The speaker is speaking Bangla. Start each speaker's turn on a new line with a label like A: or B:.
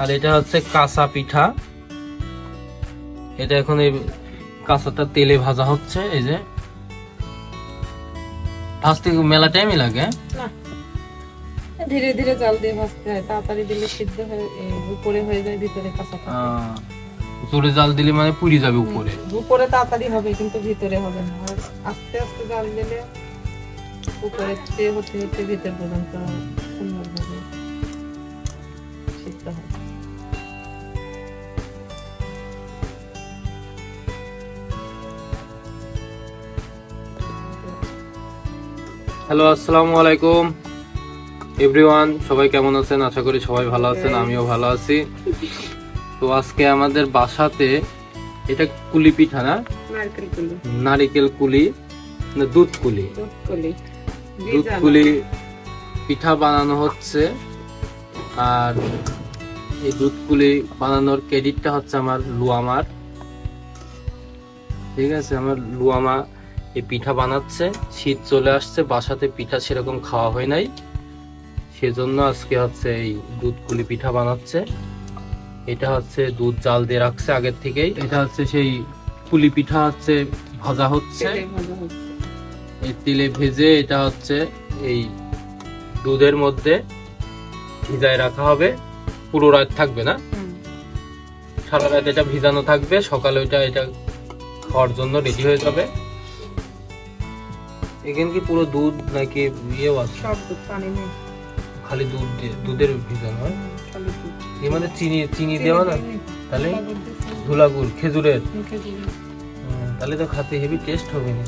A: আর এটা হচ্ছে কাঁচা পিঠা। এটা এখন এই কাঁচাটা তেলে ভাজা হচ্ছে এই যে। ভাজতে মেলা টাইমই লাগে।
B: ধীরে ধীরে জাল দিয়ে ভাজতে হয় তাড়াতাড়ি দিলে সিদ্ধ হয়ে উপরে হয়ে যায় ভিতরে কাঁচা
A: জোরে জাল দিলে মানে পুড়ি যাবে উপরে।
B: উপরে তাড়াতাড়ি হবে কিন্তু ভিতরে হবে না। আর আস্তে আস্তে জাল দিলে উপরে হতে হতে হতে ভিতর পর্যন্ত
A: হ্যালো আসসালামু আলাইকুম। এভরিওয়ান সবাই কেমন আছেন? আশা করি সবাই ভালো আছেন আমিও ভালো আছি। তো আজকে আমাদের বাসাতে এটা কুলি পিঠা না?
B: নারকেল কুলি।
A: না দুধ কুলি।
B: দুধ কুলি।
A: দুধ কুলি পিঠা বানানো হচ্ছে। আর এই দুধ কুলি বানানোর ক্রেডিটটা হচ্ছে আমার লুয়ামার। ঠিক আছে? আমার লুয়ামা এই পিঠা বানাচ্ছে শীত চলে আসছে বাসাতে পিঠা সেরকম খাওয়া হয় নাই। সেজন্য আজকে হচ্ছে এই দুধ কুলি পিঠা বানাচ্ছে। এটা হচ্ছে দুধ জাল দিয়ে রাখছে আগের থেকেই। এটা হচ্ছে সেই কুলি পিঠা হচ্ছে ভাজা হচ্ছে। এই তেলে ভেজে এটা হচ্ছে এই দুধের মধ্যে ভিজায় রাখা হবে। পুরো রাত থাকবে না? সারা রাত এটা ভিজানো থাকবে। সকালে ওইটা এটা খাওয়ার জন্য রেডি হয়ে যাবে। এখানে কি পুরো দুধ নাকি ইয়েও আছে?
B: সব দুধ পানি নেই।
A: খালি দুধ দিয়ে দুধের ভিজানো হয়?
B: খালি দুধ।
A: এর মধ্যে চিনি চিনি দেওয়া না? তাহলে ধুলাগুড় খেজুরের? তাহলে তো খাতে হেভি টেস্ট হবে না।